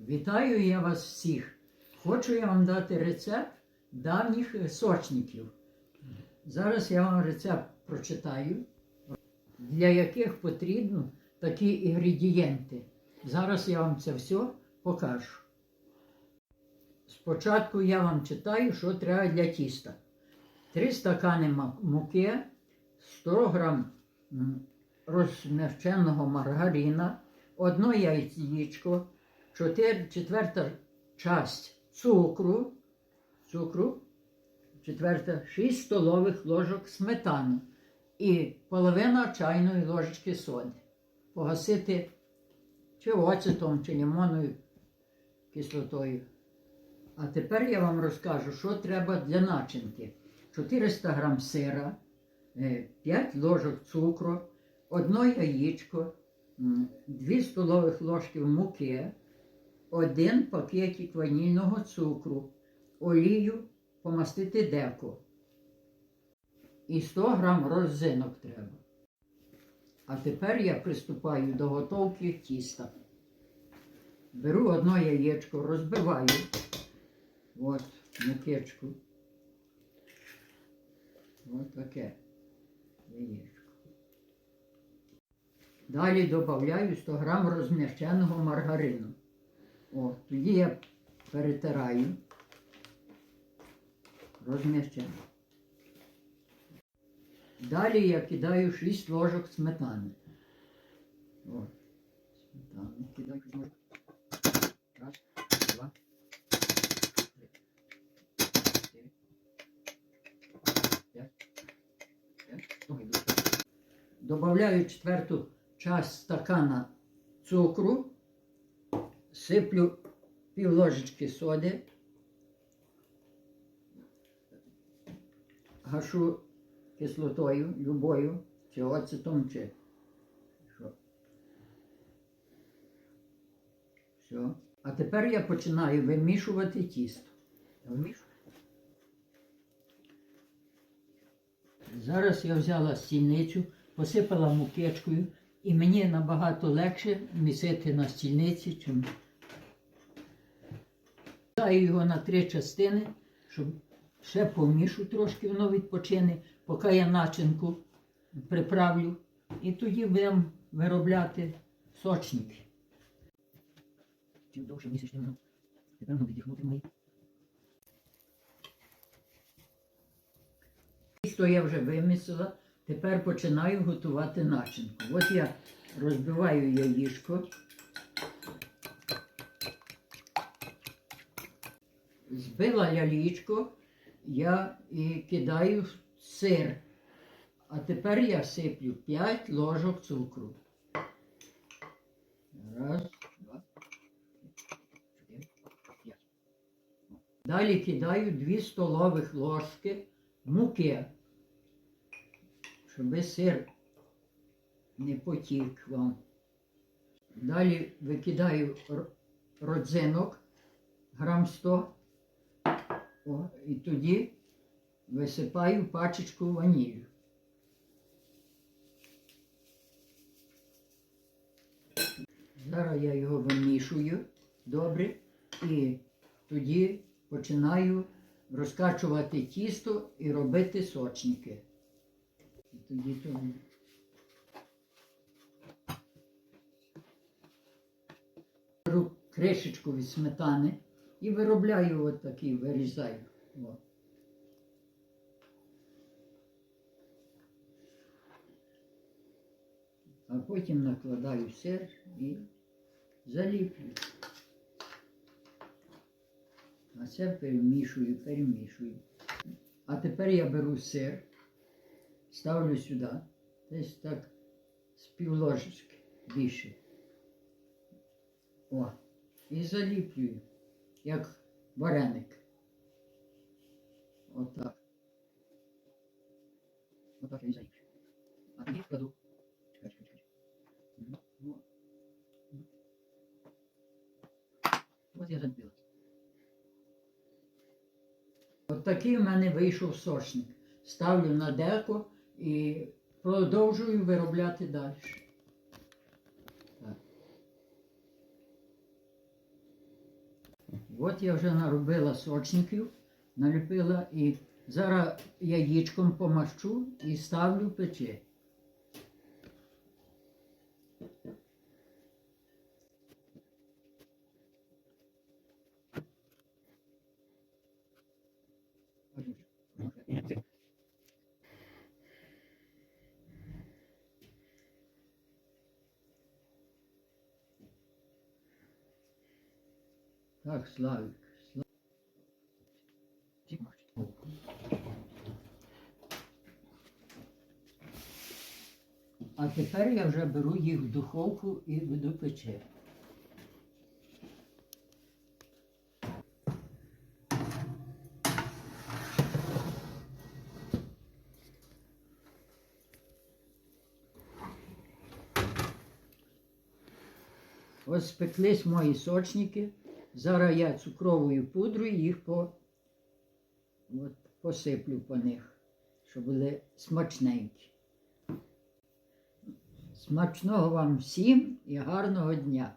Вітаю я вас всіх. Хочу я вам дати рецепт давніх е, сочників. Зараз я вам рецепт прочитаю, для яких потрібно такі інгредієнти. Зараз я вам це все покажу. Спочатку я вам читаю, що треба для тіста. 3 стакани муки, 100 грам розмягченого маргарина, одно яєчко, 4, четверта часть цукру, цукру, четверта 6 столових ложок сметани і половина чайної ложечки соди. Погасити чи оцетом, чи лимонною кислотою. А тепер я вам розкажу, що треба для начинки. 400 грам сира, 5 ложок цукру, одно яєчко, 2 столових ложки муки, один пакетик ванільного цукру, олію помастити деко. І 100 грам роззинок треба. А тепер я приступаю до готовки тіста. Беру одно яєчко, розбиваю. От мукечку. Ось таке яєчко. Далі додаю 100 грам розм'ященого маргарину. О, тоді я перетираю. Розм'ящено. Далі я кидаю 6 ложок сметани. О, сметани кидаю 6 ложок. Раз, два, три, чотири, п'ять, п'ять. Добавляю четверту часть стакана цукру, сиплю пів ложечки соди, гашу кислотою любою, чи оцетом, чи що. Все. А тепер я починаю вимішувати тісто. Зараз я взяла стільницю, посипала мукечкою, і мені набагато легше місити на стільниці, чим Даю його на три частини, щоб ще помішу трошки, воно відпочине, поки я начинку приправлю. І тоді будемо виробляти сочники. Чим довше місячне воно, тепер воно віддихнути має. Тісто я вже вимісила, тепер починаю готувати начинку. От я розбиваю яєчко. Збила лялічко, я і кидаю сир. А тепер я сиплю 5 ложок цукру. Раз, два, чотири, п'ять. Далі кидаю 2 столових ложки муки, щоб сир не потік вам. Далі викидаю родзинок грам 100. О, і тоді висипаю пачечку ванілю. Зараз я його вимішую добре і тоді починаю розкачувати тісто і робити сочники. І тоді то... Беру кришечку від сметани і виробляю от такий, вирізаю. О. А потім накладаю сир і заліплю. А це перемішую, перемішую. А тепер я беру сир, ставлю сюди, десь так з півложечки більше. О, і заліплюю, як вареник. Отак. Отак я і. А тоді кладу. Чекай, чекай, чекай. Мгм. От я заліпила. От такий в мене вийшов сошник. Ставлю на деко і продовжую виробляти далі. От я вже наробила сочників, наліпила і зараз яєчком помащу і ставлю печи. Так, Славік. А тепер я вже беру їх в духовку і веду пече. Ось спеклись мої сочники. Зараз я цукровою пудрою їх по, от, посиплю по них, щоб були смачненькі. Смачного вам всім і гарного дня!